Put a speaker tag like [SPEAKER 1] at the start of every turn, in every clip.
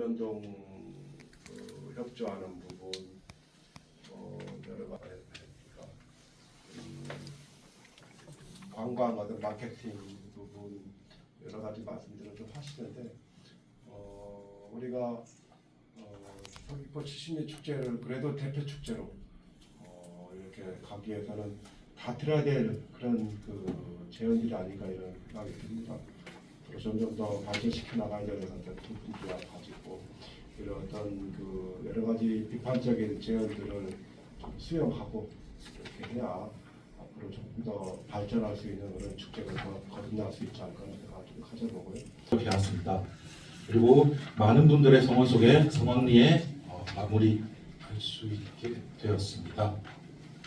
[SPEAKER 1] 읍면동 그 협조하는 부분 어, 여러 가지 그러니까, 음, 관광 어떤 마케팅 부분 여러 가지 말씀들을 좀 하시는데 어, 우리가 어, 서귀포 70년 축제를 그래도 대표 축제로 어, 이렇게 가기 위해서는 다 들어야 될 그런 그 제언들이 아닌가 이런 생각이 듭니다. 점점 더 발전시켜 나가야 되는 어떤 부분들과 가지고 이런 어떤 그 여러 가지 비판적인 제언들을 좀 수용하고 이렇게 해야 앞으로 조금 더 발전할 수 있는 그런 축제가 더 거듭날 수 있지 않을까 생각을 좀 가져보고요.
[SPEAKER 2] 이렇게 왔습니다. 그리고 많은 분들의 성원 속에 성황리에 어, 마무리할 수 있게 되었습니다.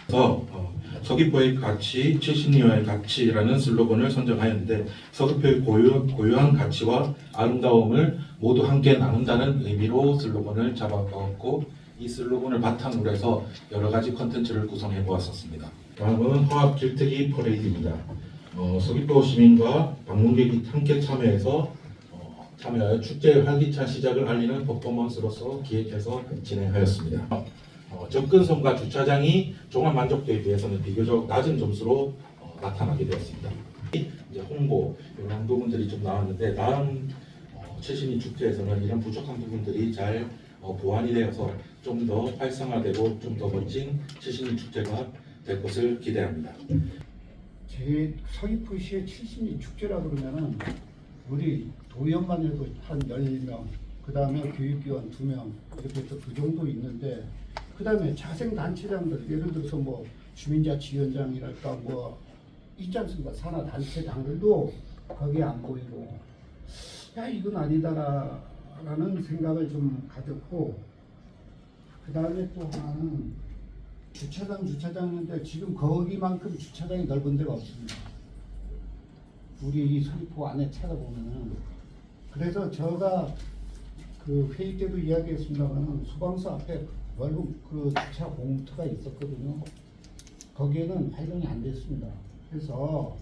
[SPEAKER 2] 그래서 어, 서귀포의 가치, 70년의 가치라는 슬로건을 선정하였는데 서귀포의 고유, 고유한 가치와 아름다움을 모두 함께 나눈다는 의미로 슬로건을 잡아보았고 이 슬로건을 바탕으로 해서 여러 가지 컨텐츠를 구성해 보았었습니다. 다음은 화합 길뜨기 퍼레이드입니다. 어, 서귀포 시민과 방문객이 함께 참여해서 어, 참여하여 축제의 활기찬 시작을 알리는 퍼포먼스로서 기획해서 진행하였습니다. 어, 접근성과 주차장이 종합 만족도에 비해서는 비교적 낮은 점수로 어, 나타나게 되었습니다. 이제 홍보 이런 부분들이 좀 나왔는데 다음 어, 최신의 축제에서는 이런 부족한 부분들이 잘 어, 보완이 되어서 좀 더 활성화되고 좀 더 멋진 최신의 축제가 될 것을 기대합니다.
[SPEAKER 3] 제 서귀포시의 70리 축제라 그러면은 우리 도연만 해도 한 10명, 그 다음에 교육위원 2명 이렇게 해서 그 정도 있는데 그 다음에 자생단체장들 예를 들어서 뭐 주민자치위원장이랄까 뭐 있지 않습니까? 산하단체장들도 거기에 안 보이고 야 이건 아니다라는 생각을 좀 가졌고 그 다음에 또 하나는 주차장 주차장인데 지금 거기만큼 주차장이 넓은 데가 없습니다. 우리 이 서귀포 안에 찾아보면은 그래서 제가 그 회의 때도 이야기했습니다만 소방서 앞에 넓은 그 주차 공터가 있었거든요. 거기에는 활용이 안 됐습니다. 그래서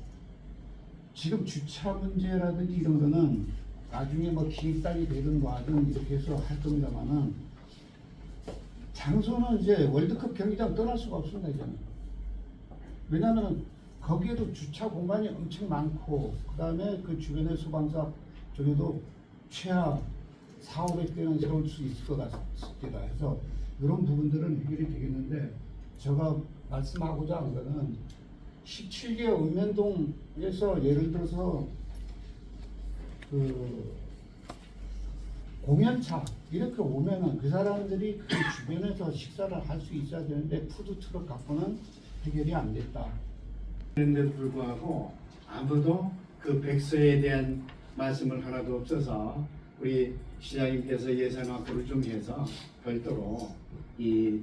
[SPEAKER 3] 지금 주차 문제라든지 이런 거는 나중에 뭐 기획단이 되든 뭐하든 이렇게 해서 할 겁니다만은 장소는 이제 월드컵 경기장 떠날 수가 없습니다 이제는. 왜냐하면 거기에도 주차 공간이 엄청 많고 그 다음에 그 주변의 소방사 쪽에도 최하 4, 500대는 세울 수 있을 것 같습니다. 해서 이런 부분들은 해결이 되겠는데 제가 말씀하고자 하는 거는 17개 읍면동에서 예를 들어서 그 공연차 이렇게 오면은 그 사람들이 그 주변에서 식사를 할 수 있어야 되는데 푸드 트럭 갖고는 해결이 안 됐다.
[SPEAKER 4] 그런데도 불구하고 아무도 그 백서에 대한 말씀을 하나도 없어서 우리 시장님께서 예산 확보를 좀 해서 별도로 이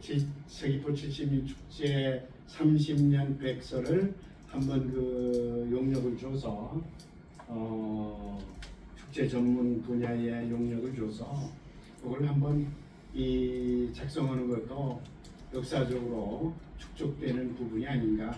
[SPEAKER 4] 칠- 서귀포 70인 축제 30년 백서를 한번 그 용역을 줘서 어, 축제 전문 분야의 용역을 줘서 그걸 한번 이 작성하는 것도 역사적으로 축적되는 부분이 아닌가